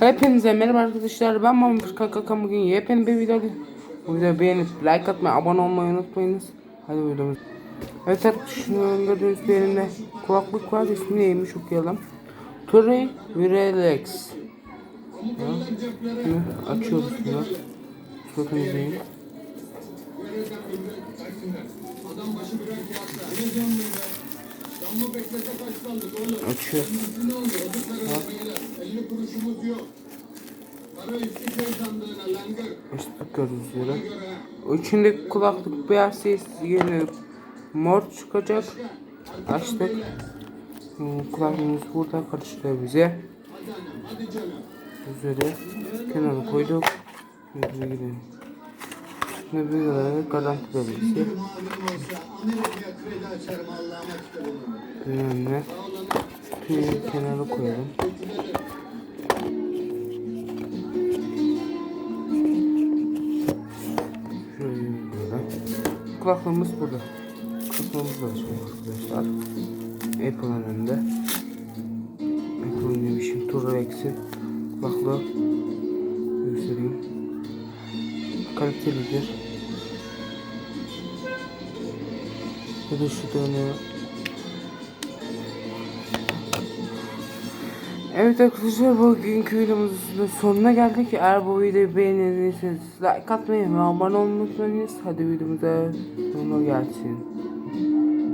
Hepinize merhaba arkadaşlar ben Mahmut Kakakam bugün yepyeni bir video Bu videoyu beğenip like atmayı abone olmayı unutmayınız. Hadi videomuz. Evet arkadaşlar gördüğünüz bir elimde kulaklık var ismi neymiş okuyalım. Ha, Şimdi açıyoruz bunu Bakın izleyin. Açıyor Açtık gördüğünüz üzere. O içindeki kulaklık beyaz ses yeni mor çıkacak. Açtık. Hmm, Kulaklığımız burada karıştırıyor bize. Üzeri kenara koyduk. Şimdi gidelim. Şimdi böyle garanti belgesi. Bilmem Tüyü kenara koyalım. Böyle. Kulaklığımız burada. Kulaklığımız da açıyor arkadaşlar. Apple'ın önünde. Apple'ın demişim. Turrex'in kulaklığı göstereyim. Kalitelidir. Bir de şu dönüyor. Evet arkadaşlar bugünkü videomuzun sonuna geldik. Eğer bu videoyu beğendiyseniz like atmayı ve abone olmayı unutmayınız. Hadi videomuza sonuna gelsin.